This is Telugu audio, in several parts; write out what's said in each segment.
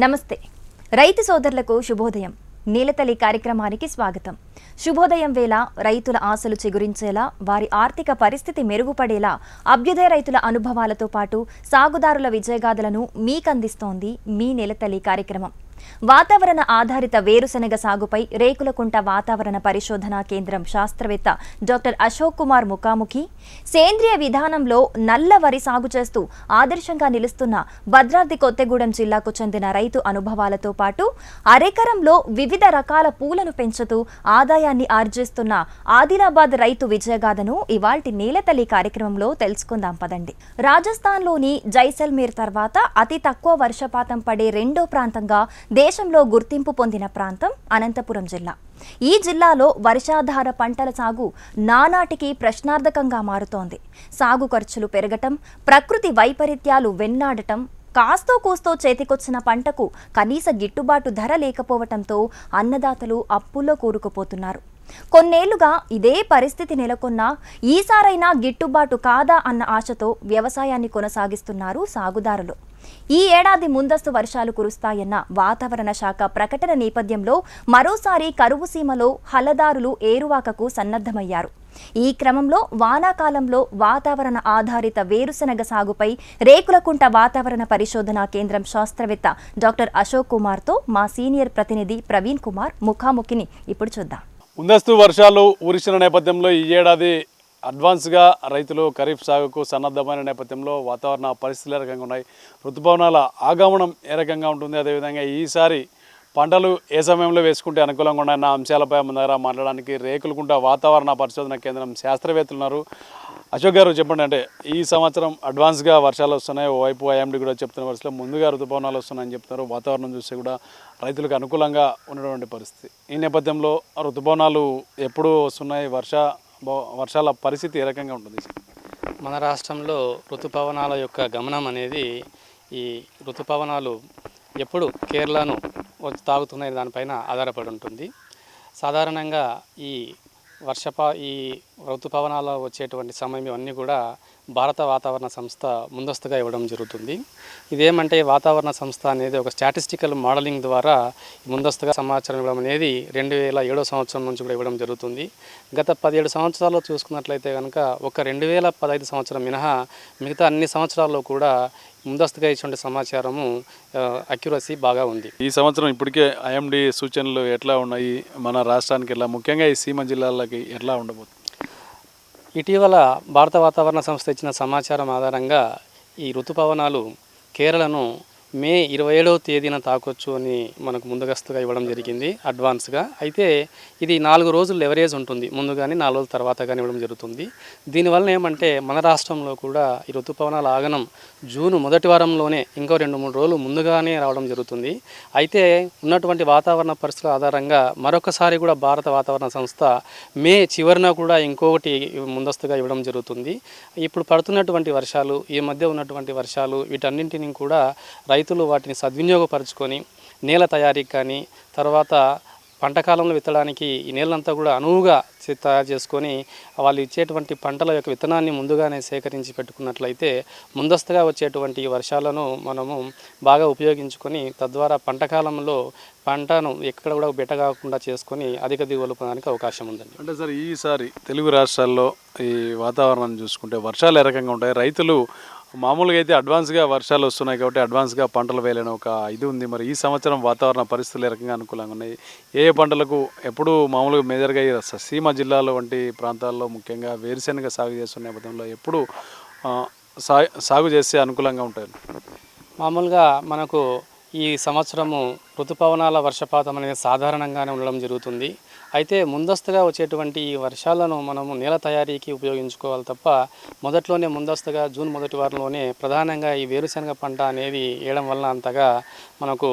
నమస్తే. రైతు సోదరులకు శుభోదయం. నీలతల్లి కార్యక్రమానికి స్వాగతం. శుభోదయం వేళ రైతుల ఆశలు చిగురించేలా వారి ఆర్థిక పరిస్థితి మెరుగుపడేలా అభ్యుదయ రైతుల అనుభవాలతో పాటు సాగుదారుల విజయగాథలను మీకందిస్తోంది మీ నీలతలి కార్యక్రమం. వాతావరణ ఆధారిత వేరుశనగ సాగుపై రేకులకుంట వాతావరణ పరిశోధనా కేంద్రం శాస్త్రవేత్త డాక్టర్ అశోక్ కుమార్ ముఖాముఖి సేంద్రియ విధానంలో నల్ల వరి సాగు చేస్తూ ఆదర్శంగా నిలుస్తున్న భద్రాద్రి కొత్తగూడెం జిల్లాకు చెందిన రైతు అనుభవాలతో పాటు అరెకరంలో వివిధ రకాల పూలను పెంచుతూ ఆదాయాన్ని ఆర్జిస్తున్న ఆదిలాబాద్ రైతు విజయగాథను ఇవాల్టి నీలతల్లి కార్యక్రమంలో తెలుసుకుందాం పదండి. రాజస్థాన్లోని జైసల్మేర్ తర్వాత అతి తక్కువ వర్షపాతం పడే రెండో ప్రాంతంగా దేశంలో గుర్తింపు పొందిన ప్రాంతం అనంతపురం జిల్లా. ఈ జిల్లాలో వర్షాధార పంటల సాగు నానాటికి ప్రశ్నార్థకంగా మారుతోంది. సాగు ఖర్చులు పెరగటం ప్రకృతి వైపరీత్యాలు వెన్నాడటం కాస్తో కూస్తో చేతికొచ్చిన పంటకు కనీస గిట్టుబాటు ధర లేకపోవటంతో అన్నదాతలు అప్పుల్లో కూరుకుపోతున్నారు. కొన్నేళ్ళుగా ఇదే పరిస్థితి నెలకొన్నా ఈసారైనా గిట్టుబాటు కాదా అన్న ఆశతో వ్యవసాయాన్ని కొనసాగిస్తున్నారు సాగుదారులు. ఈ ఏడాది ముందస్తు వర్షాలు కురుస్తాయన్న వాతావరణ శాఖ ప్రకటన నేపథ్యంలో మరోసారి కరువు సీమలో హలదారులు ఏరువాకకు సన్నద్ధమయ్యారు. ఈ క్రమంలో వానాకాలంలో వాతావరణ ఆధారిత వేరుశనగ సాగుపై రేకులకుంట వాతావరణ పరిశోధనా కేంద్రం శాస్త్రవేత్త డాక్టర్ అశోక్ కుమార్తో మా సీనియర్ ప్రతినిధి ప్రవీణ్ కుమార్ ముఖాముఖిని. ఇప్పుడు చూద్దాం. ముందస్తు వర్షాలు ఊరిసిన నేపథ్యంలో ఈ ఏడాది అడ్వాన్స్గా రైతులు ఖరీఫ్ సాగుకు సన్నద్ధమైన నేపథ్యంలో వాతావరణ పరిస్థితులు ఏ రకంగా ఉన్నాయి? ఋతుపవనాల ఆగమనం ఏ రకంగా ఉంటుంది? అదేవిధంగా ఈసారి పంటలు ఏ సమయంలో వేసుకుంటే అనుకూలంగా ఉన్నాయన్న అంశాలపై మన దగ్గర మాట్లాడడానికి రేకులకుంట వాతావరణ పరిశోధన కేంద్రం శాస్త్రవేత్తలు ఉన్నారు. అశోక్ గారు చెప్పండి అంటే ఈ సంవత్సరం అడ్వాన్స్గా వర్షాలు వస్తున్నాయి. ఓవైపు ఐఎండి కూడా చెప్తున్న వరుసలో ముందుగా ఋతుపవనాలు వస్తున్నాయని చెప్తున్నారు. వాతావరణం చూస్తే కూడా రైతులకు అనుకూలంగా ఉన్నటువంటి పరిస్థితి. ఈ నేపథ్యంలో ఋతుపవనాలు ఎప్పుడు వస్తున్నాయి? వర్ష వర్షాల పరిస్థితి ఏ రకంగా ఉంటుంది మన రాష్ట్రంలో ఋతుపవనాల యొక్క గమనం అనేది ఈ ఋతుపవనాలు ఎప్పుడు కేరళను తాగుతున్నాయి దానిపైన ఆధారపడి ఉంటుంది. సాధారణంగా ఈ వర్షపా ఈ ఋతుపవనాలు వచ్చేటువంటి సమయం ఇవన్నీ కూడా భారత వాతావరణ సంస్థ ముందస్తుగా ఇవ్వడం జరుగుతుంది. ఇదేమంటే ఈ వాతావరణ సంస్థ అనేది ఒక స్టాటిస్టికల్ మోడలింగ్ ద్వారా ముందస్తుగా సమాచారం ఇవ్వడం అనేది రెండు వేల ఏడో సంవత్సరం నుంచి కూడా ఇవ్వడం జరుగుతుంది. గత పదిహేడు సంవత్సరాల్లో చూసుకున్నట్లయితే కనుక ఒక రెండు వేల పదహైదు సంవత్సరం మినహా మిగతా అన్ని సంవత్సరాల్లో కూడా ముందస్తుగా ఇచ్చిన సమాచారము అక్యురసీ బాగా ఉంది. ఈ సంవత్సరం ఇప్పటికే ఐఎండి సూచనలు ఎట్లా ఉన్నాయి? మన రాష్ట్రానికి ఎట్లా ముఖ్యంగా ఈ సీమ జిల్లాలకి ఎట్లా ఉండబోతుంది? ఇటీవల భారత వాతావరణ సంస్థ ఇచ్చిన సమాచారం ఆధారంగా ఈ ఋతుపవనాలు కేరళను మే ఇరవై ఏడవ తేదీన తాకొచ్చు అని మనకు ముందస్తుగా ఇవ్వడం జరిగింది అడ్వాన్స్గా. అయితే ఇది నాలుగు రోజులు లెవరేజ్ ఉంటుంది. ముందు కానీ నాలుగు రోజుల తర్వాత కానీ ఇవ్వడం జరుగుతుంది. దీనివల్ల ఏమంటే మన రాష్ట్రంలో కూడా ఈ ఋతుపవనాల ఆగనం జూన్ మొదటి వారంలోనే ఇంకో రెండు మూడు రోజులు ముందుగానే రావడం జరుగుతుంది. అయితే ఉన్నటువంటి వాతావరణ పరిస్థితుల ఆధారంగా మరొకసారి కూడా భారత వాతావరణ సంస్థ మే చివరిన కూడా ఇంకొకటి ముందస్తుగా ఇవ్వడం జరుగుతుంది. ఇప్పుడు పడుతున్నటువంటి వర్షాలు ఈ మధ్య ఉన్నటువంటి వర్షాలు వీటన్నింటినీ కూడా రైతులు వాటిని సద్వినియోగపరుచుకొని నేల తయారీకి కానీ తర్వాత పంట కాలంలో విత్తడానికి ఈ నీళ్ళంతా కూడా అనువుగా తయారు చేసుకొని వాళ్ళు ఇచ్చేటువంటి పంటల యొక్క విత్తనాన్ని ముందుగానే సేకరించి పెట్టుకున్నట్లయితే ముందస్తుగా వచ్చేటువంటి వర్షాలను మనము బాగా ఉపయోగించుకొని తద్వారా పంటకాలంలో పంటను ఎక్కడ కూడా బెట్ట కాకుండా చేసుకొని అధిక దిగుబడులు పొందడానికి అవకాశం ఉందండి. అంటే సార్ ఈసారి తెలుగు రాష్ట్రాల్లో ఈ వాతావరణం చూసుకుంటే వర్షాలు ఏ రకంగా ఉంటాయి? రైతులు మామూలుగా అయితే అడ్వాన్స్గా వర్షాలు వస్తున్నాయి కాబట్టి అడ్వాన్స్గా పంటలు వేయలేని ఒక ఇది ఉంది. మరి ఈ సంవత్సరం వాతావరణ పరిస్థితులు ఏ రకంగా అనుకూలంగా ఉన్నాయి? ఏ ఏ పంటలకు ఎప్పుడు మామూలుగా మేజర్గా ఈ స- సీమ జిల్లాలో వంటి ప్రాంతాల్లో ముఖ్యంగా వేరుశెనగ సాగు చేస్తున్న నేపథ్యంలో ఎప్పుడు సా సాగు చేస్తే అనుకూలంగా ఉంటాయి? మామూలుగా మనకు ఈ సంవత్సరము ఋతుపవనాల వర్షపాతం అనేది సాధారణంగానే ఉండడం జరుగుతుంది. అయితే ముందస్తుగా వచ్చేటువంటి ఈ వర్షాలను మనము నేల తయారీకి ఉపయోగించుకోవాలి తప్ప మొదట్లోనే ముందస్తుగా జూన్ మొదటి వారంలోనే ప్రధానంగా ఈ వేరుశనగ పంట అనేది వేయడం వలన అంతగా మనకు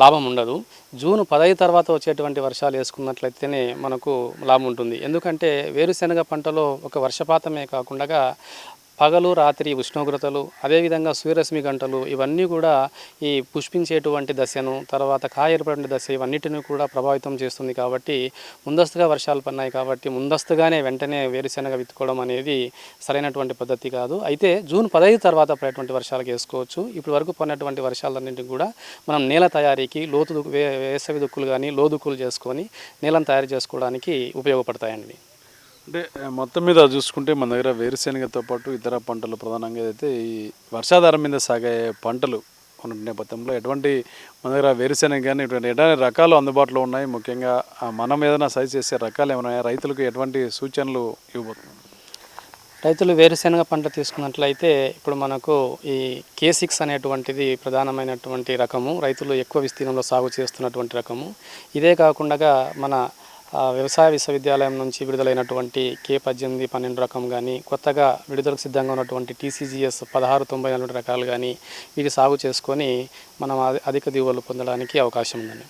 లాభం ఉండదు. జూన్ పదహైదు తర్వాత వచ్చేటువంటి వర్షాలు వేసుకున్నట్లయితేనే మనకు లాభం ఉంటుంది. ఎందుకంటే వేరుశనగ పంటలో ఒక వర్షపాతమే కాకుండా పగలు రాత్రి ఉష్ణోగ్రతలు అదేవిధంగా సూర్యరశ్మి గంటలు ఇవన్నీ కూడా ఈ పుష్పించేటువంటి దశను తర్వాత కాయ ఏర్పడే దశ ఇవన్నిటిని కూడా ప్రభావితం చేస్తుంది కాబట్టి ముందస్తుగా వర్షాలు పడినాయి కాబట్టి ముందస్తుగానే వెంటనే వేరుశెనగ విత్తుకోవడం అనేది సరైనటువంటి పద్ధతి కాదు. అయితే జూన్ పదహైదు తర్వాత పడేటువంటి వర్షాలకు వేసుకోవచ్చు. ఇప్పటి వరకు పడినటువంటి వర్షాలన్నింటికి కూడా మనం నేల తయారీకి లోతు దుక్కు- వే వేసవి దుక్కులు కానీ లోదుక్కులు చేసుకొని నేలను తయారు చేసుకోవడానికి ఉపయోగపడతాయండి. అంటే మొత్తం మీద చూసుకుంటే మన దగ్గర వేరుశెనగతో పాటు ఇతర పంటలు ప్రధానంగా అయితే ఈ వర్షాధారం మీద సాగే పంటలు ఉన్న నేపథ్యంలో ఎటువంటి మన దగ్గర వేరుశెనగ కానీ ఇటువంటి ఎటువంటి రకాలు అందుబాటులో ఉన్నాయి? ముఖ్యంగా మనం ఏదైనా సైజ్ చేసే రకాలు ఏమైనా రైతులకు ఎటువంటి సూచనలు ఇవ్వబోతున్నాం రైతులు వేరుశెనగ పంట తీసుకున్నట్లయితే ఇప్పుడు మనకు ఈ కే సిక్స్ అనేటువంటిది ప్రధానమైనటువంటి రకము. రైతులు ఎక్కువ విస్తీర్ణంలో సాగు చేస్తున్నటువంటి రకము. ఇదే కాకుండా మన వ్యవసాయ విశ్వవిద్యాలయం నుంచి విడుదలైనటువంటి కే పద్దెనిమిది పన్నెండు రకం కానీ కొత్తగా విడుదలకు సిద్ధంగా ఉన్నటువంటి టీసీజీఎస్ పదహారు తొంభై నలభై రకాలు కానీ వీటి సాగు చేసుకొని మనం అధిక దిగుబడులు పొందడానికి అవకాశం ఉందండి.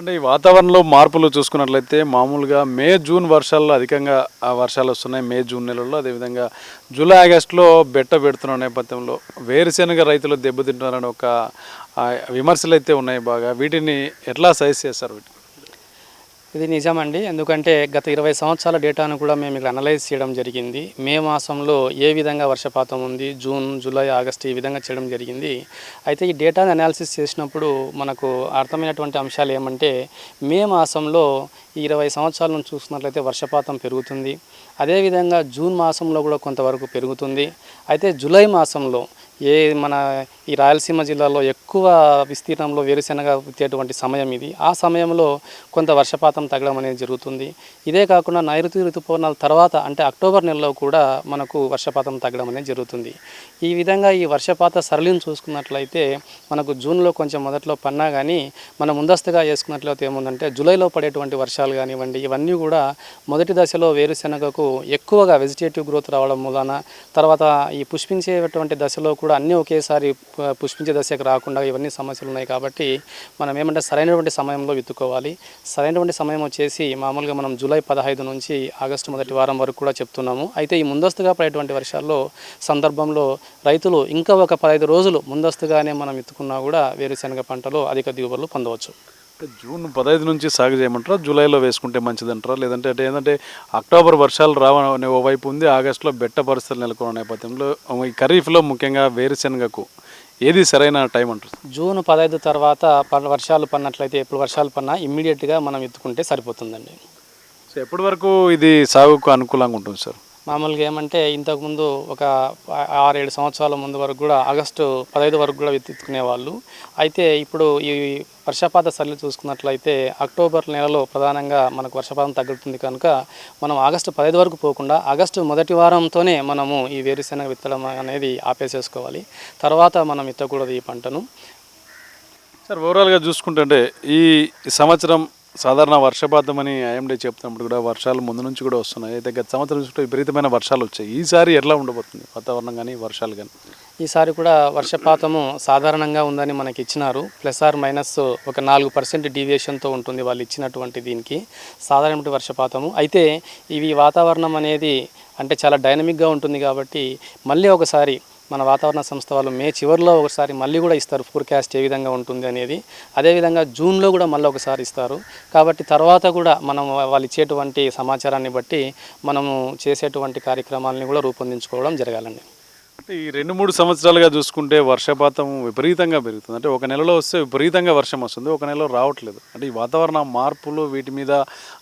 అంటే ఈ వాతావరణంలో మార్పులు చూసుకున్నట్లయితే మామూలుగా మే జూన్ వర్షాల్లో అధికంగా వర్షాలు వస్తున్నాయి. మే జూన్ నెలల్లో అదేవిధంగా జూలై ఆగస్టులో బెట్ట పెడుతున్న నేపథ్యంలో వేరుశెనగ రైతులు దెబ్బతింటున్నారని ఒక విమర్శలు అయితే ఉన్నాయి బాగా. వీటిని ఎట్లా సైజ్ చేస్తారు వీటిని? ఇది నిజమండి. ఎందుకంటే గత ఇరవై సంవత్సరాల డేటాను కూడా మేము ఇక్కడ అనలైజ్ చేయడం జరిగింది. మే మాసంలో ఏ విధంగా వర్షపాతం ఉంది జూన్ జూలై ఆగస్ట్ ఈ విధంగా చేయడం జరిగింది. అయితే ఈ డేటాను అనాలిసిస్ చేసినప్పుడు మనకు అర్థమైనటువంటి అంశాలు ఏమంటే మే మాసంలో ఈ ఇరవై సంవత్సరాల నుంచి చూసుకున్నట్లయితే వర్షపాతం పెరుగుతుంది. అదేవిధంగా జూన్ మాసంలో కూడా కొంతవరకు పెరుగుతుంది. అయితే జూలై మాసంలో ఏ మన ఈ రాయలసీమ జిల్లాలో ఎక్కువ విస్తీర్ణంలో వేరుశెనగ విత్తేటువంటి సమయం ఇది. ఆ సమయంలో కొంత వర్షపాతం తగ్గడం అనేది జరుగుతుంది. ఇదే కాకుండా నైరుతి ఋతుపవనాల తర్వాత అంటే అక్టోబర్ నెలలో కూడా మనకు వర్షపాతం తగ్గడం అనేది జరుగుతుంది. ఈ విధంగా ఈ వర్షపాత సరళిని చూసుకున్నట్లయితే మనకు జూన్లో కొంచెం మొదట్లో పన్నా కానీ మనం ముందస్తుగా వేసుకున్నట్లయితే ఏముందంటే జూలైలో పడేటువంటి వర్షాలు కానివ్వండి ఇవన్నీ కూడా మొదటి దశలో వేరుశెనగకు ఎక్కువగా వెజిటేటివ్ గ్రోత్ రావడం మూలాన తర్వాత ఈ పుష్పించేటువంటి దశలో కూడా అన్నీ ఒకేసారి పుష్పించే దశకు రాకుండా ఇవన్నీ సమస్యలు ఉన్నాయి కాబట్టి మనం ఏమంటే సరైనటువంటి సమయంలో విత్తుకోవాలి సరైనటువంటి సమయం వచ్చేసి మామూలుగా మనం జూలై పదహైదు నుంచి ఆగస్టు మొదటి వారం వరకు కూడా చెప్తున్నాము. అయితే ఈ ముందస్తుగా పడేటువంటి వర్షాల్లో సందర్భంలో రైతులు ఇంకా ఒక పదహైదు రోజులు ముందస్తుగానే మనం విత్తుకున్నా కూడా వేరుశెనగ పంటలో అధిక దిగుబడులు పొందవచ్చు. జూన్ పదహైదు నుంచి సాగు చేయమంటారా? జూలైలో వేసుకుంటే మంచిదంటారా? లేదంటే అంటే ఏంటంటే అక్టోబర్ వర్షాలు రావని ఓవైపు ఉంది ఆగస్టులో బెట్ట పరిస్థితులు నెలకొన్న నేపథ్యంలో ఈ ఖరీఫ్లో ముఖ్యంగా వేరుశెనగకు ఏది సరైన టైం అంటారు? జూన్ పదహైదు తర్వాత వర్షాలు పడినట్లయితే ఎప్పుడు వర్షాలు పడినా ఇమ్మీడియట్గా మనం విత్తుకుంటే సరిపోతుందండి. సో ఎప్పటి వరకు ఇది సాగుకు అనుకూలంగా ఉంటుంది సార్? మామూలుగా ఏమంటే ఇంతకుముందు ఒక ఆరేడు సంవత్సరాల ముందు వరకు కూడా ఆగస్టు పదహైదు వరకు కూడా విత్తుకునే వాళ్ళు అయితే ఇప్పుడు ఈ వర్షపాత సరళి చూసుకున్నట్లయితే అక్టోబర్ నెలలో ప్రధానంగా మనకు వర్షపాతం తగ్గుతుంది కనుక మనం ఆగస్టు పదహైదు వరకు పోకుండా ఆగస్టు మొదటి వారంతోనే మనము ఈ వేరుశెనగ విత్తడం అనేది ఆపేసేసుకోవాలి. తర్వాత మనం విత్తకూడదు ఈ పంటను. సార్ ఓవరాల్గా చూసుకుంటే ఈ సంవత్సరం సాధారణ వర్షపాతం అని ఐఎండే చెప్తున్నప్పుడు కూడా వర్షాలు ముందు నుంచి కూడా వస్తున్నాయి. అయితే గత సంవత్సరం చూస్తే విపరీతమైన వర్షాలు వచ్చాయి. ఈసారి ఎట్లా ఉండబోతుంది? వాతావరణం కానీ వర్షాలు కానీ ఈసారి కూడా వర్షపాతము సాధారణంగా ఉందని మనకి ఇచ్చినారు. ప్లస్ ఆర్ మైనస్ ఒక నాలుగు పర్సెంట్ డీవియేషన్తో ఉంటుంది వాళ్ళు ఇచ్చినటువంటి దీనికి సాధారణమైన వర్షపాతము. అయితే ఇవి వాతావరణం అనేది అంటే చాలా డైనమిక్గా ఉంటుంది కాబట్టి మళ్ళీ ఒకసారి మన వాతావరణ సంస్థ వాళ్ళు మే చివరిలో ఒకసారి మళ్ళీ కూడా ఇస్తారు ఫోర్కాస్ట్ ఏ విధంగా ఉంటుంది అనేది. అదేవిధంగా జూన్లో కూడా మళ్ళీ ఒకసారి ఇస్తారు. కాబట్టి తర్వాత కూడా మనం వాళ్ళు ఇచ్చేటువంటి సమాచారాన్ని బట్టి మనము చేసేటువంటి కార్యక్రమాలని కూడా రూపొందించుకోవడం జరగాలండి. అంటే ఈ రెండు మూడు సంవత్సరాలుగా చూసుకుంటే వర్షపాతం విపరీతంగా పెరుగుతుంది. అంటే ఒక నెలలో వస్తే విపరీతంగా వర్షం వస్తుంది ఒక నెలలో రావట్లేదు. అంటే ఈ వాతావరణ మార్పులు వీటి మీద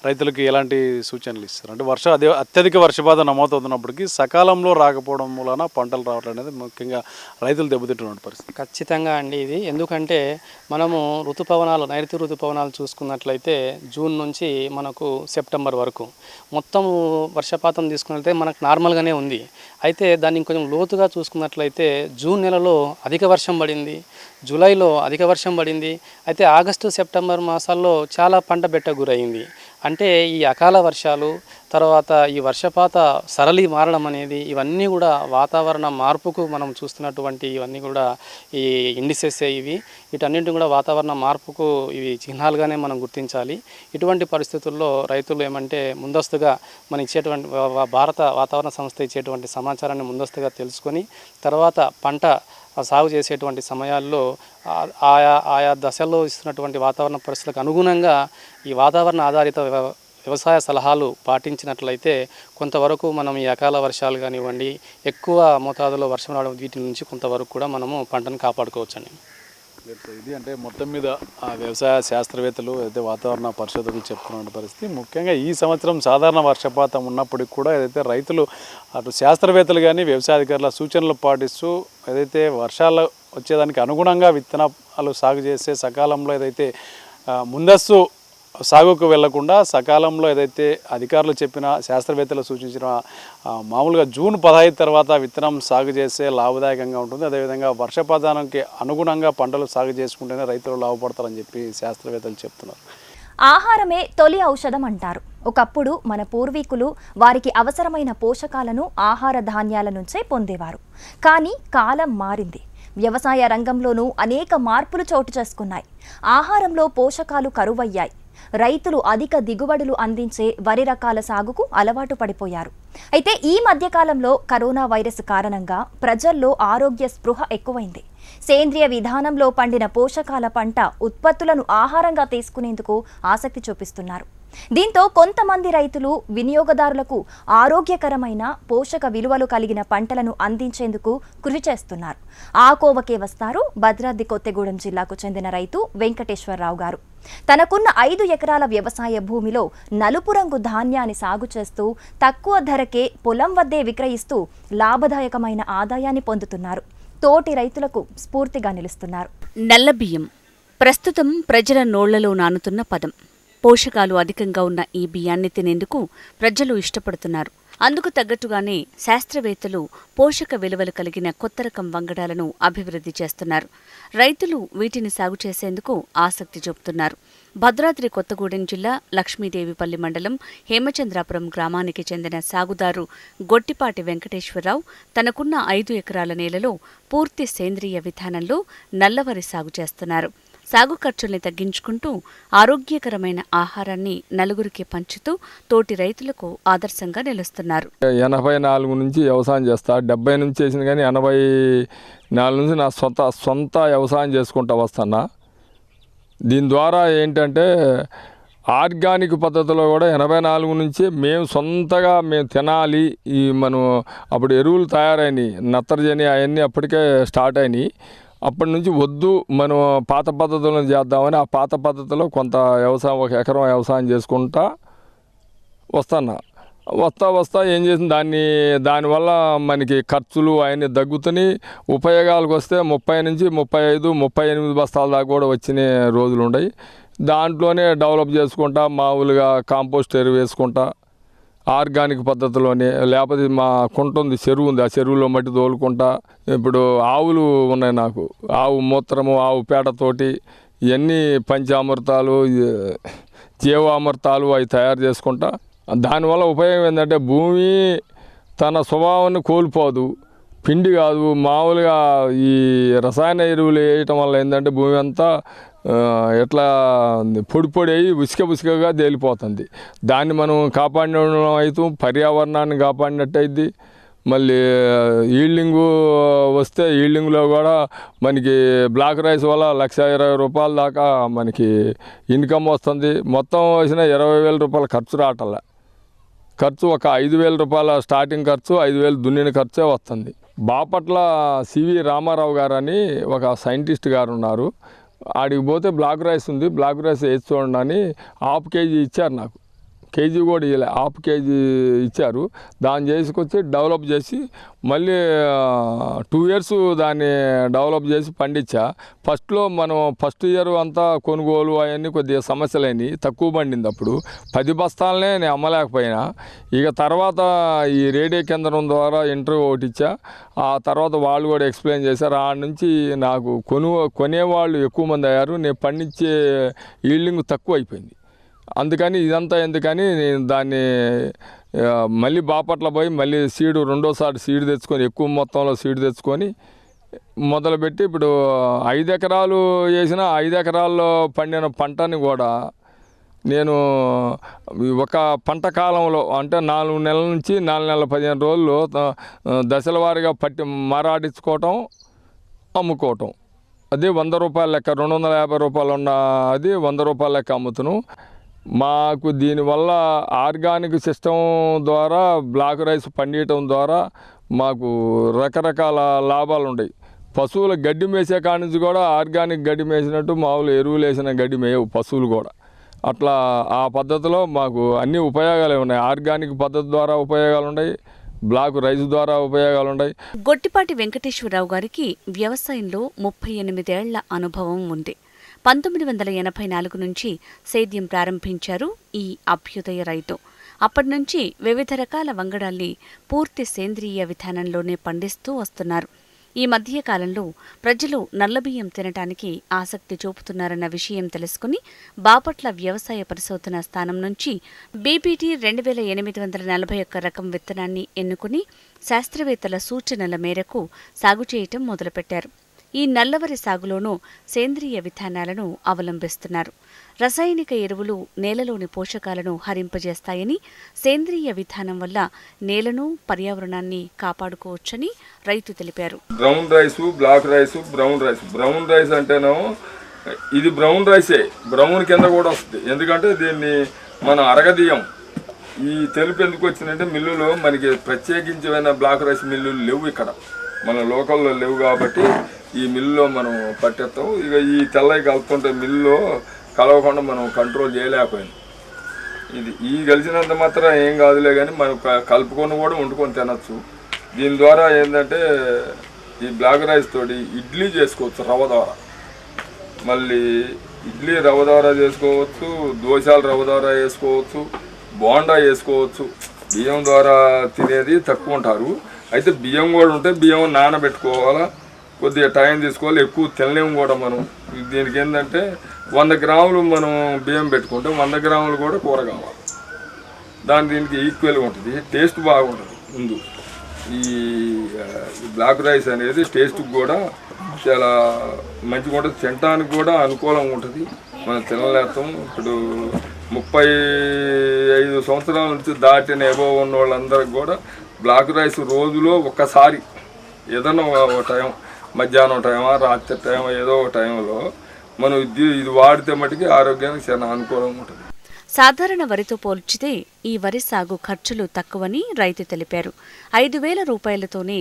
రైతులకు ఎలాంటి సూచనలు ఇస్తారు? అంటే వర్ష అదే అత్యధిక వర్షపాతం నమోదవుతున్నప్పటికీ సకాలంలో రాకపోవడం వలన పంటలు రావడం అనేది ముఖ్యంగా రైతులు దెబ్బతింటున్న పరిస్థితి. ఖచ్చితంగా అండి ఇది. ఎందుకంటే మనము ఋతుపవనాలు నైరుతి ఋతుపవనాలు చూసుకున్నట్లయితే జూన్ నుంచి మనకు సెప్టెంబర్ వరకు మొత్తం వర్షపాతం తీసుకున్నట్లయితే మనకు నార్మల్గానే ఉంది. అయితే దాన్ని ఇంకొంచెం లోతుగా చూసుకున్నట్లయితే జూన్ నెలలో అధిక వర్షం పడింది జూలైలో అధిక వర్షం పడింది అయితే ఆగస్టు సెప్టెంబర్ మాసాల్లో చాలా పంట బెట్ట గురైంది. అంటే ఈ అకాల వర్షాలు తర్వాత ఈ వర్షపాత సరళి మారడం అనేది ఇవన్నీ కూడా వాతావరణ మార్పుకు మనం చూస్తున్నటువంటి ఇవన్నీ కూడా ఈ ఇండిసెస్ ఇవి. వీటన్నింటిని కూడా వాతావరణ మార్పుకు ఇవి చిహ్నాలుగానే మనం గుర్తించాలి. ఇటువంటి పరిస్థితుల్లో రైతులు ఏమంటే ముందస్తుగా మనం ఇచ్చేటువంటి భారత వాతావరణ సంస్థ ఇచ్చేటువంటి సమాచారాన్ని ముందస్తుగా తెలుసుకొని తర్వాత పంట సాగు చేసేటువంటి సమయాల్లో ఆయా ఆయా దశల్లో ఇస్తున్నటువంటి వాతావరణ పరిస్థితులకు అనుగుణంగా ఈ వాతావరణ ఆధారిత వ్యవ- వ్యవసాయ సలహాలు పాటించినట్లయితే కొంతవరకు మనం ఈ అకాల వర్షాలు కానివ్వండి ఎక్కువ మోతాదులో వర్షం రావడం వీటి నుంచి కొంతవరకు కూడా మనము పంటను కాపాడుకోవచ్చండి. ఇది అంటే మొత్తం మీద వ్యవసాయ శాస్త్రవేత్తలు అయితే వాతావరణ పరిశోధకులు చెప్తున్న పరిస్థితి ముఖ్యంగా ఈ సంవత్సరం సాధారణ వర్షపాతం ఉన్నప్పటికీ కూడా ఏదైతే రైతులు అటు శాస్త్రవేత్తలు కానీ వ్యవసాయ అధికారుల సూచనలు పాటిస్తూ ఏదైతే వర్షాలు వచ్చేదానికి అనుగుణంగా విత్తనాలు సాగు చేసే సకాలంలో ఏదైతే ముందస్తు సాగుకు వెళ్ళకుండా సకాలంలో ఏదైతే అధికారులు చెప్పిన శాస్త్రవేత్తలు సూచించిన మామూలుగా జూన్ పదహైదు తర్వాత విత్తనం సాగు చేస్తే లాభదాయకంగా ఉంటుంది. అదేవిధంగా వర్షపాతానికి అనుగుణంగా పంటలు సాగు చేసుకుంటేనే రైతులు లాభపడతారని చెప్పి శాస్త్రవేత్తలు చెప్తున్నారు. ఆహారమే తొలి ఔషధం అంటారు. ఒకప్పుడు మన పూర్వీకులు వారికి అవసరమైన పోషకాలను ఆహార ధాన్యాల నుంచే పొందేవారు. కానీ కాలం మారింది. వ్యవసాయ రంగంలోనూ అనేక మార్పులు చోటు చేసుకున్నాయి. ఆహారంలో పోషకాలు కరువయ్యాయి. రైతులు అధిక దిగుబడులు అందించే వరి రకాల సాగుకు అలవాటు పడిపోయారు. అయితే ఈ మధ్యకాలంలో కరోనా వైరస్ కారణంగా ప్రజల్లో ఆరోగ్య స్పృహ ఎక్కువైంది. సేంద్రియ విధానంలో పండిన పోషకాల పంట ఉత్పత్తులను ఆహారంగా తీసుకునేందుకు ఆసక్తి చూపిస్తున్నారు. దీంతో కొంతమంది రైతులు వినియోగదారులకు ఆరోగ్యకరమైన పోషక విలువలు కలిగిన పంటలను అందించేందుకు కృషి చేస్తున్నారు. ఆ కోవకే వస్తారు భద్రాద్రి కొత్తగూడెం జిల్లాకు చెందిన రైతు వెంకటేశ్వరరావు గారు. తనకున్న ఐదు ఎకరాల వ్యవసాయ భూమిలో నలుపు రంగు ధాన్యాన్ని సాగు చేస్తూ తక్కువ ధరకే పొలం వద్దే విక్రయిస్తూ లాభదాయకమైన ఆదాయాన్ని పొందుతున్నారు. తోటి రైతులకు స్ఫూర్తిగా నిలుస్తున్నారు. నల్లబియ్యం ప్రస్తుతం ప్రజల నోళ్ళలో నానుతున్న పదం. పోషకాలు అధికంగా ఉన్న ఈ బియ్యాన్ని తినేందుకు ప్రజలు ఇష్టపడుతున్నారు. అందుకు తగ్గట్టుగానే శాస్త్రవేత్తలు పోషక విలువలు కలిగిన కొత్త రకం వంగడాలను అభివృద్ధి చేస్తున్నారు. రైతులు వీటిని సాగు చేసేందుకు ఆసక్తి చూపుతున్నారు. భద్రాద్రి కొత్తగూడెం జిల్లా లక్ష్మీదేవిపల్లి మండలం హేమచంద్రాపురం గ్రామానికి చెందిన సాగుదారు గొట్టిపాటి వెంకటేశ్వరరావు తనకున్న ఐదు ఎకరాల నేలలో పూర్తి సేంద్రియ విధానంలో నల్లవరి సాగు చేస్తున్నారు. సాగు ఖర్చుల్ని తగ్గించుకుంటూ ఆరోగ్యకరమైన ఆహారాన్ని నలుగురికి పంచుతూ తోటి రైతులకు ఆదర్శంగా నిలుస్తున్నారు. ఎనభై నాలుగు నుంచి వ్యవసాయం చేస్తా డెబ్బై నుంచి చేసింది కానీ ఎనభై నాలుగు నుంచి నా సొంత సొంత వ్యవసాయం చేసుకుంటా వస్తున్నా. దీని ద్వారా ఏంటంటే ఆర్గానిక్ పద్ధతిలో కూడా ఎనభై నాలుగు నుంచి మేము సొంతగా మేము తినాలి ఈ మనం అప్పుడు ఎరువులు తయారైనవి నత్రజని అవన్నీ అప్పటికే స్టార్ట్ అయినాయి. అప్పటి నుంచి వద్దు మనం పాత పద్ధతులను చేద్దామని ఆ పాత పద్ధతిలో కొంత వ్యవసాయం ఒక ఎకరం వ్యవసాయం చేసుకుంటా వస్తాను? వస్తా వస్తా ఏం చేసింది? దాన్ని దానివల్ల మనకి ఖర్చులు అవన్నీ తగ్గుతున్నాయి. ఉపయోగాలకు వస్తే ముప్పై నుంచి ముప్పై ఐదు ముప్పై ఎనిమిది బస్తాల దాకా కూడా వచ్చిన రోజులు ఉన్నాయి దాంట్లోనే డెవలప్ చేసుకుంటా మామూలుగా కాంపోస్ట్ ఎరువు వేసుకుంటా. ఆర్గానిక్ పద్ధతిలోనే లేకపోతే మా కుంట ఉంది చెరువు ఉంది. ఆ చెరువులో మట్టి తోలుకుంటా ఇప్పుడు ఆవులు ఉన్నాయి నాకు. ఆవు మూత్రము ఆవు పేడతోటి ఇవన్నీ పంచామృతాలు జీవామృతాలు అవి తయారు చేసుకుంటా దానివల్ల ఉపయోగం ఏంటంటే భూమి తన స్వభావాన్ని కోల్పోదు. పిండి కాదు మామూలుగా ఈ రసాయన ఎరువులు వేయటం వల్ల ఏంటంటే భూమి అంతా ఎట్లా పొడి పొడి అయ్యి ఉసిక ఉసికగా తేలిపోతుంది. దాన్ని మనం కాపాడడం అయితే పర్యావరణాన్ని కాపాడినట్టు అయింది మళ్ళీ ఈల్డింగు వస్తే ఈల్డింగ్లో కూడా మనకి బ్లాక్ రైస్ వల్ల లక్ష ఇరవై రూపాయల దాకా మనకి ఇన్కమ్ వస్తుంది. మొత్తం వచ్చిన ఇరవై వేల రూపాయల ఖర్చు రావటంలే ఖర్చు ఒక ఐదు వేల రూపాయల స్టార్టింగ్ ఖర్చు ఐదు వేలు దున్నిన ఖర్చే వస్తుంది. బాపట్ల సివి రామారావు గారు అని ఒక సైంటిస్ట్ గారు ఉన్నారు ఆడికి పోతే బ్లాక్ రైస్ ఉంది బ్లాక్ రైస్ వేసి చూడండి అని హాఫ్ కేజీ ఇచ్చారు నాకు. కేజీ కూడా ఇవ్వలే హాఫ్ కేజీ ఇచ్చారు. దాన్ని చేసుకొచ్చి డెవలప్ చేసి మళ్ళీ టూ ఇయర్స్ దాన్ని డెవలప్ చేసి పండించా. ఫస్ట్లో మనం ఫస్ట్ ఇయర్ అంతా కొనుగోలు అవన్నీ కొద్దిగా సమస్యలైనవి తక్కువ పండింది అప్పుడు. పది బస్తాలనే నేను అమ్మలేకపోయినా. ఇక తర్వాత ఈ రేడియో కేంద్రం ద్వారా ఇంటర్వ్యూ ఒకటి ఇచ్చా. ఆ తర్వాత వాళ్ళు కూడా ఎక్స్ప్లెయిన్ చేశారు. ఆ నుంచి నాకు కొను కొనేవాళ్ళు ఎక్కువ మంది అయ్యారు. నేను పండించే ఈల్డింగ్ తక్కువ అయిపోయింది అందుకని ఇదంతా ఎందుకని నేను దాన్ని మళ్ళీ బాపట్ల పోయి మళ్ళీ సీడు రెండోసారి సీడ్ తెచ్చుకొని ఎక్కువ మొత్తంలో సీడ్ తెచ్చుకొని మొదలుపెట్టి ఇప్పుడు ఐదు ఎకరాలు వేసిన ఐదు ఎకరాల్లో పండిన పంటని కూడా నేను ఒక పంట కాలంలో అంటే నాలుగు నెలల నుంచి నాలుగు నెలల పదిహేను రోజులు దశల వారీగా పట్టి మారాడించుకోవటం అమ్ముకోవటం. అది వంద రూపాయల లెక్క రెండు వందల యాభై రూపాయలు ఉన్న అది వంద రూపాయల లెక్క అమ్ముతును. మాకు దీనివల్ల ఆర్గానిక్ సిస్టమ్ ద్వారా బ్లాక్ రైస్ పండియటం ద్వారా మాకు రకరకాల లాభాలు ఉన్నాయి పశువుల గడ్డి మేసే కానించి నుంచి కూడా ఆర్గానిక్ గడ్డి మేసినట్టు మామూలు ఎరువులు వేసిన గడ్డి మేయవు పశువులు కూడా. అట్లా ఆ పద్ధతిలో మాకు అన్ని ఉపయోగాలే ఉన్నాయి. ఆర్గానిక్ పద్ధతి ద్వారా ఉపయోగాలు ఉన్నాయి బ్లాక్ రైస్ ద్వారా ఉపయోగాలు ఉన్నాయి గొట్టిపాటి వెంకటేశ్వరరావు గారికి వ్యవసాయంలో ముప్పై ఎనిమిదేళ్ళ అనుభవం ఉంది. పంతొమ్మిది వందల ఎనభై నాలుగు నుంచి సేద్యం ప్రారంభించారు ఈ అభ్యుదయ రైతు. అప్పటి నుంచి వివిధ రకాల వంగడాల్ని పూర్తి సేంద్రియ విధానంలోనే పండిస్తూ వస్తున్నారు. ఈ మధ్యకాలంలో ప్రజలు నల్లబియ్యం తినటానికి ఆసక్తి చూపుతున్నారన్న విషయం తెలుసుకుని బాపట్ల వ్యవసాయ పరిశోధన స్థానం నుంచి బీపీటీ రెండు వేల ఎనిమిది వందల నలభై ఒక్క రకం విత్తనాన్ని ఎన్నుకుని శాస్త్రవేత్తల సూచనల మేరకు సాగు చేయటం మొదలుపెట్టారు. ఈ నల్లవరి సాగులోనూ సేంద్రియ విధానాలను అవలంబిస్తున్నారు. రసాయనిక ఎరువులు నేలలోని పోషకాలను హరింపజేస్తాయని సేంద్రియ విధానం వల్ల నేలను పర్యావరణాన్ని కాపాడుకోవచ్చని రైతు తెలిపారు. Brown rice black rice brown rice brown rice అంటేనో ఇది బ్రౌన్ రైసే బ్రౌన్ కింద కూడా వస్తుంది. ఎందుకంటే దీన్ని మనం అరగదీయం. ఈ తెలుపు ఎందుకు వచ్చిందంటే మిల్లులో మనకి ప్రత్యేకించమైన బ్లాక్ రైస్ మిల్లులు లేవు ఇక్కడ. మన లోకల్లో లేవు కాబట్టి ఈ మిల్లులో మనం పట్టేస్తాం. ఇక ఈ తెల్లవి కలుపుతుంటే మిల్లులో కలవకుండా మనం కంట్రోల్ చేయలేకపోయింది ఇది ఈ కలిసినంత మాత్రం ఏం కాదులే కానీ మనం కలుపుకొని కూడా వండుకొని తినచ్చు. దీని ద్వారా ఏంటంటే ఈ బ్లాక్ రైస్ తోటి ఇడ్లీ చేసుకోవచ్చు రవ్వ ద్వారా. మళ్ళీ ఇడ్లీ రవ్వ ద్వారా చేసుకోవచ్చు దోశలు రవ్వ ద్వారా వేసుకోవచ్చు బోండా వేసుకోవచ్చు. బియ్యం ద్వారా తినేది తక్కువ ఉంటారు. అయితే బియ్యం కూడా ఉంటే బియ్యం నానబెట్టుకోవాలా? కొద్దిగా టైం తీసుకోవాలి. ఎక్కువ తినలేము కూడా మనం. దీనికి ఏంటంటే వంద గ్రాములు మనం బియ్యం పెట్టుకుంటే వంద గ్రాములు కూడా కూర కావాలి. దాని దీనికి ఈక్వల్గా ఉంటుంది. టేస్ట్ బాగుంటుంది. ముందు ఈ బ్లాక్ రైస్ అనేది టేస్ట్ కూడా చాలా మంచిగా ఉంటుంది. తినటానికి కూడా అనుకూలంగా ఉంటుంది. మనం తినలేస్తాం. ఇప్పుడు ముప్పై ఐదు సంవత్సరాల నుంచి దాటిన ఎబో ఉన్న వాళ్ళందరికి కూడా బ్లాక్ రైస్ రోజులో ఒక్కసారి ఏదన్నా ఒక టైం మధ్యాహ్నం టైమా రాత్రి టైం ఏదో ఒక టైంలో మనం ఇది ఇది వాడితే మటుకి ఆరోగ్యానికి చాలా అనుకూలంగా ఉంటుంది. సాధారణ వరితో పోల్చితే ఈ వరి సాగు ఖర్చులు తక్కువని రైతు తెలిపారు. ఐదు వేల రూపాయలతోనే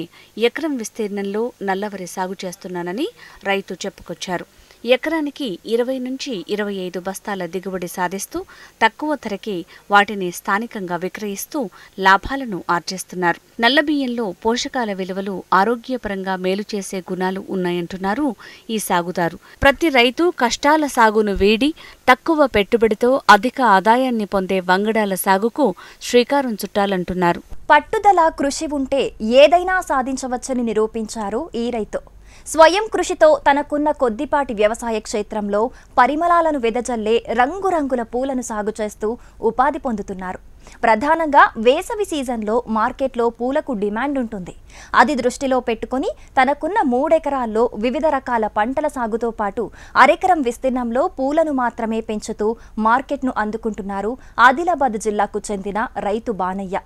ఎకరం విస్తీర్ణంలో నల్లవరి సాగు చేస్తున్నానని రైతు చెప్పుకొచ్చారు. ఎకరానికి ఇరవై నుంచి ఇరవై ఐదు బస్తాల దిగుబడి సాధిస్తూ తక్కువ ధరకే వాటిని స్థానికంగా విక్రయిస్తూ లాభాలను ఆర్జిస్తున్నారు. నల్ల బియ్యంలో పోషకాల విలువలు ఆరోగ్యపరంగా మేలు చేసే గుణాలు ఉన్నాయంటున్నారు ఈ సాగుదారు. ప్రతి రైతు కష్టాల సాగును వీడి తక్కువ పెట్టుబడితో అధిక ఆదాయాన్ని పొందే వంగడాల సాగుకు శ్రీకారం చుట్టాలంటున్నారు. పట్టుదల కృషి ఉంటే ఏదైనా సాధించవచ్చని నిరూపించారు ఈ రైతు. స్వయం కృషితో తనకున్న కొద్దిపాటి వ్యవసాయ క్షేత్రంలో పరిమళాలను వెదజల్లే రంగురంగుల పూలను సాగు చేస్తూ ఉపాధి పొందుతున్నారు. ప్రధానంగా వేసవి సీజన్లో మార్కెట్లో పూలకు డిమాండ్ ఉంటుంది. అది దృష్టిలో పెట్టుకుని తనకున్న మూడెకరాల్లో వివిధ రకాల పంటల సాగుతో పాటు అరెకరం విస్తీర్ణంలో పూలను మాత్రమే పెంచుతూ మార్కెట్ను అందుకుంటున్నారు ఆదిలాబాద్ జిల్లాకు చెందిన రైతు బానయ్య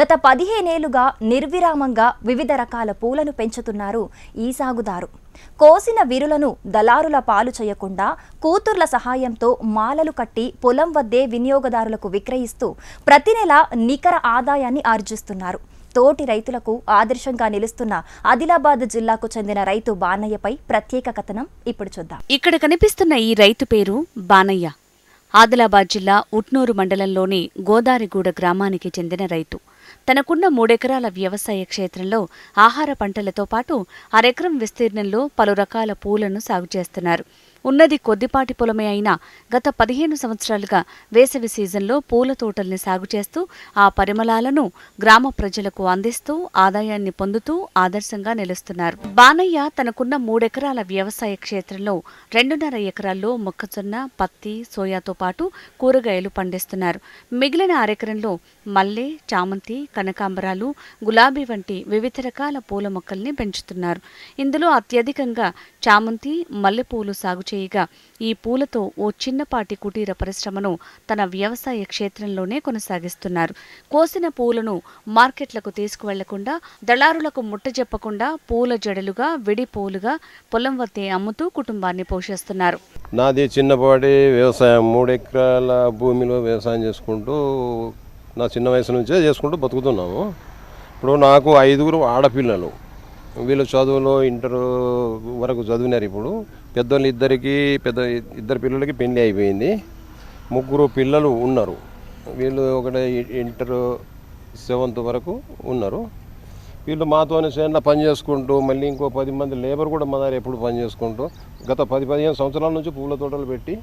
గత పదిహేనేళ్ళుగా నిర్విరామంగా వివిధ రకాల పూలను పెంచుతున్నారు ఈ సాగుదారు. కోసిన విరులను దళారుల పాలు చేయకుండా కూతుర్ల సహాయంతో మాలలు కట్టి పొలం వద్దే వినియోగదారులకు విక్రయిస్తూ ప్రతి నెల నికర ఆదాయాన్ని ఆర్జిస్తున్నారు. తోటి రైతులకు ఆదర్శంగా నిలుస్తున్న ఆదిలాబాద్ జిల్లాకు చెందిన రైతు బానయ్యపై ప్రత్యేక కథనం. ఇప్పుడు చూద్దాం. ఇక్కడ కనిపిస్తున్న ఈ రైతు పేరు బానయ్య ఆదిలాబాద్ జిల్లా ఉట్నూరు మండలంలోని గోదారిగూడ గ్రామానికి చెందిన రైతు. తనకున్న మూడెకరాల వ్యవసాయ క్షేత్రంలో ఆహార పంటలతో పాటు అరెకరం విస్తీర్ణంలో పలు రకాల పూలను సాగు చేస్తున్నారు. ఉన్నది కొద్దిపాటి పొలమే అయినా గత పదిహేను సంవత్సరాలుగా వేసవి సీజన్లో పూల తోటల్ని సాగు చేస్తూ ఆ పరిమళాలను గ్రామ ప్రజలకు అందిస్తూ ఆదాయాన్ని పొందుతూ ఆదర్శంగా నిలుస్తున్నారు. బానయ్య తనకున్న మూడెకరాల వ్యవసాయ క్షేత్రంలో రెండున్నర ఎకరాల్లో మొక్కజొన్న పత్తి సోయాతో పాటు కూరగాయలు పండిస్తున్నారు. మిగిలిన అరెకరంలో మల్లె చామంతి కనకాంబరాలు గులాబీ వంటి వివిధ రకాల పూల మొక్కల్ని పెంచుతున్నారు. ఇందులో అత్యధికంగా చామంతి మల్లెపూలు సాగు చేయగా ఈ పూలతో ఓ చిన్నపాటి కుటీర పరిశ్రమను తన వ్యవసాయ క్షేత్రంలోనే కొనసాగిస్తున్నారు. కోసిన పూలను మార్కెట్లకు తీసుకువెళ్ళకుండా దళారులకు ముట్టజెప్పకుండా పూల జడలుగా విడి పూలుగా పొలం వద్దే అమ్ముతూ కుటుంబాన్ని పోషిస్తున్నారు. నాది చిన్నపాటి వ్యవసాయం. మూడెకరాల భూమిలో వ్యవసాయం చేసుకుంటూ నా చిన్న వయసు నుంచే చేసుకుంటూ బతుకుతున్నాము. ఇప్పుడు నాకు ఐదుగురు ఆడపిల్లలు. వీళ్ళు చదువులో ఇంటర్ వరకు చదివినారు ఇప్పుడు. పెద్దోళ్ళు ఇద్దరికి పెద్ద ఇద్దరు పిల్లలకి పెళ్ళి అయిపోయింది. ముగ్గురు పిల్లలు ఉన్నారు. వీళ్ళు ఒకటి ఇంటర్ సెవెంత్ వరకు ఉన్నారు. వీళ్ళు మాతోనే చేనులో పని చేసుకుంటూ మళ్ళీ ఇంకో పది మంది లేబర్ కూడా మా దగ్గర ఎప్పుడు పని చేసుకుంటూ గత పది పదిహేను సంవత్సరాల నుంచి పూల తోటలు పెట్టి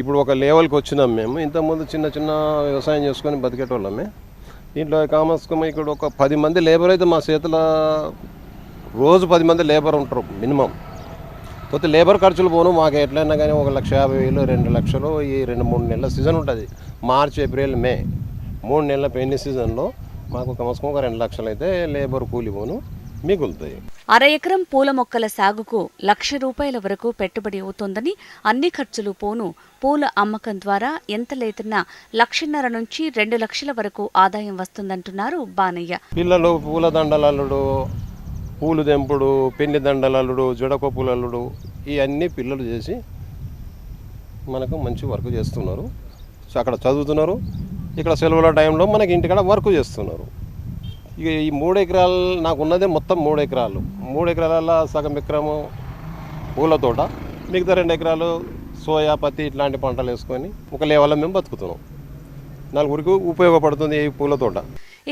ఇప్పుడు ఒక లెవెల్కి వచ్చినాం మేము. ఇంతకుముందు చిన్న చిన్న వ్యవసాయం చేసుకొని బతికేటోళ్ళమే. దీంట్లో కామర్స్కం ఇక్కడ ఒక పది మంది లేబర్ అయితే మా చేతుల రోజు పది మంది లేబర్ ఉంటారు మినిమం. పోతే లేబర్ ఖర్చులు పోను మాకు ఎట్లయినా కానీ ఒక లక్ష యాభై వేలు రెండు లక్షలు ఈ రెండు మూడు నెలల సీజన్ ఉంటుంది. మార్చ్ ఏప్రిల్ మే మూడు నెలల పెయిన్ సీజన్లో మాకు కమస్కం ఒక రెండు లక్షలు అయితే లేబర్ కూలి పోను మిగులుతాయి. అర ఎకరం పూల మొక్కల సాగుకు లక్ష రూపాయల వరకు పెట్టుబడి అవుతోందని అన్ని ఖర్చులు పోను. పూల అమ్మకం ద్వారా ఎంత లేతున్నా లక్షన్నర నుంచి రెండు లక్షల వరకు ఆదాయం వస్తుందంటున్నారు బానయ్య. పిల్లలు పూల దండలల్లుడు పూలు దెంపుడు పిండి దండలల్లుడు జడకొప్పులల్లుడు ఇవన్నీ పిల్లలు చేసి మనకు మంచి వర్క్ చేస్తున్నారు. సో అక్కడ చదువుతున్నారు. ఇక్కడ సెలవుల టైంలో మనకి ఇంటికాడ వర్క్ చేస్తున్నారు. ఇక ఈ మూడు ఎకరాలు నాకు ఉన్నదే మొత్తం మూడు ఎకరాలు. మూడు ఎకరాలల్లో సగం ఎకరము పూల తోట మిగతా రెండు ఎకరాలు సోయా పత్తి ఇట్లాంటి పంటలు వేసుకొని ఒక లెవెల్లో మేము బతుకుతున్నాం. నలుగురికి ఉపయోగపడుతుంది ఈ పూల తోట.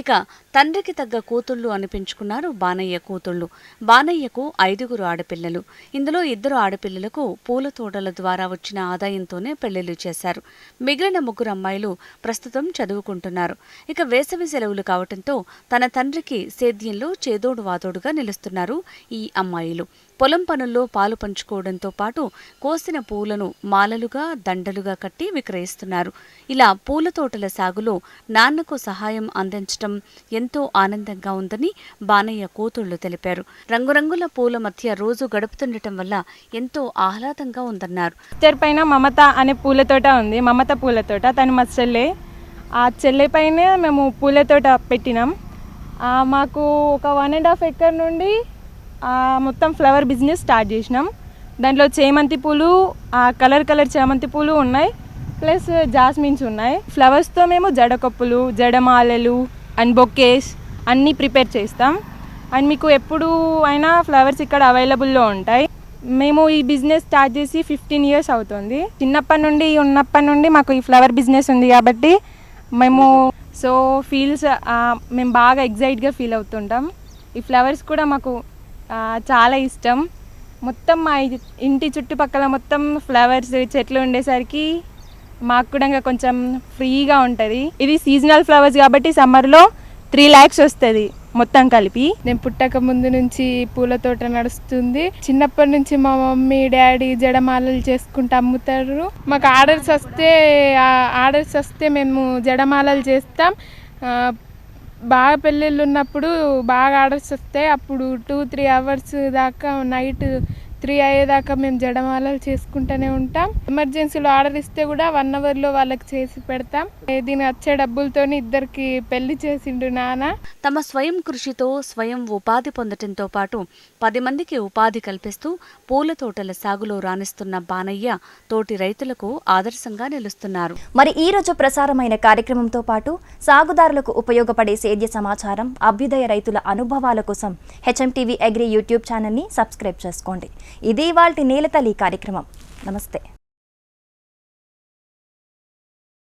ఇక తండ్రికి తగ్గ కూతుళ్ళు అనిపించుకున్నారు బానయ్య కూతుళ్ళు. బానయ్యకు ఐదుగురు ఆడపిల్లలు. ఇందులో ఇద్దరు ఆడపిల్లలకు పూల తోటల ద్వారా వచ్చిన ఆదాయంతోనే పెళ్ళిళ్ళు చేశారు. మిగిలిన ముగ్గురు అమ్మాయిలు ప్రస్తుతం చదువుకుంటున్నారు. ఇక వేసవి సెలవులు కావటంతో తన తండ్రికి సేద్యంలో చేదోడు వాదోడుగా నిలుస్తున్నారు ఈ అమ్మాయిలు. పొలం పనుల్లో పాలు పంచుకోవడంతో పాటు కోసిన పూలను మాలలుగా దండలుగా కట్టి విక్రయిస్తున్నారు. ఇలా పూల తోటల సాగులో నాన్నకు సహాయం అందించడం ఎంతో ఆనందంగా ఉందని బానయ్య కూతుళ్ళు తెలిపారు. రంగురంగుల పూల మధ్య రోజు గడుపుతుండటం వల్ల ఎంతో ఆహ్లాదంగా ఉందన్నారు. పిక్చర్ పైన మమత అనే పూల తోట ఉంది. మమత పూల తోట. తను మా చెల్లె. ఆ చెల్లె పైన మేము పూల తోట పెట్టినాం. మాకు ఒక వన్ అండ్ హాఫ్ ఎకర్ నుండి మొత్తం ఫ్లవర్ బిజినెస్ స్టార్ట్ చేసినాం. దాంట్లో చేమంతి పూలు ఆ, కలర్ కలర్ చేమంతి పూలు ఉన్నాయి. ప్లస్ జాస్మిన్స్ ఉన్నాయి. ఫ్లవర్స్తో మేము జడకొప్పులు జడమాలలు అండ్ బొకేస్ అన్నీ ప్రిపేర్ చేస్తాం. అండ్ మీకు ఎప్పుడు అయినా ఫ్లవర్స్ ఇక్కడ అవైలబుల్లో ఉంటాయి. మేము ఈ బిజినెస్ స్టార్ట్ చేసి ఫిఫ్టీన్ ఇయర్స్ అవుతుంది. చిన్నప్పటి నుండి ఉన్నప్పటి నుండి మాకు ఈ ఫ్లవర్ బిజినెస్ ఉంది కాబట్టి మేము సో ఫీల్స్ మేము బాగా ఎగ్జైట్గా ఫీల్ అవుతుంటాం. ఈ ఫ్లవర్స్ కూడా మాకు చాలా ఇష్టం. మొత్తం మా ఇంటి చుట్టుపక్కల మొత్తం ఫ్లవర్స్ చెట్లు ఉండేసరికి మాకు కూడా ఇంకా కొంచెం ఫ్రీగా ఉంటుంది. ఇది సీజనల్ ఫ్లవర్స్ కాబట్టి సమ్మర్లో త్రీ ల్యాక్స్ వస్తుంది మొత్తం కలిపి. నేను పుట్టక ముందు నుంచి పూల తోట నడుస్తుంది. చిన్నప్పటి నుంచి మా మమ్మీ డాడీ జడమాలలు చేసుకుంటూ అమ్ముతారు. మాకు ఆర్డర్స్ వస్తే ఆర్డర్స్ వస్తే మేము జడమాలలు చేస్తాం. బాగా పెళ్ళిళ్ళు ఉన్నప్పుడు బాగా ఆర్డర్స్ వస్తాయి. అప్పుడు టూ త్రీ అవర్స్ దాకా నైట్ త్రీ అయ్యేదాకా మేము జడమాలలు చేసుకుంటూనే ఉంటాం. ఎమర్జెన్సీలో ఆర్డర్ ఇస్తే కూడా వన్ అవర్లో వాళ్ళకి చేసి పెడతాం. దీని వచ్చే డబ్బులతోని ఇద్దరికి పెళ్ళి చేసిండు నాన్న తమ స్వయం కృషితో స్వయం ఉపాధి పొందటంతో పాటు పది మందికి ఉపాధి కల్పిస్తూ పూల తోటల సాగులో రాణిస్తున్న బానయ్య తోటి రైతులకు ఆదర్శంగా నిలుస్తున్నారు. మరి ఈ రోజు ప్రసారమైన కార్యక్రమంతో పాటు సాగుదారులకు ఉపయోగపడే సేద్య సమాచారం అభ్యుదయ రైతుల అనుభవాల కోసం హెచ్ఎంటీవీ అగ్రి యూట్యూబ్ ఛానల్ని సబ్స్క్రైబ్ చేసుకోండి. ఇది వాళ్ళ నేలతల్లి కార్యక్రమం. నమస్తే.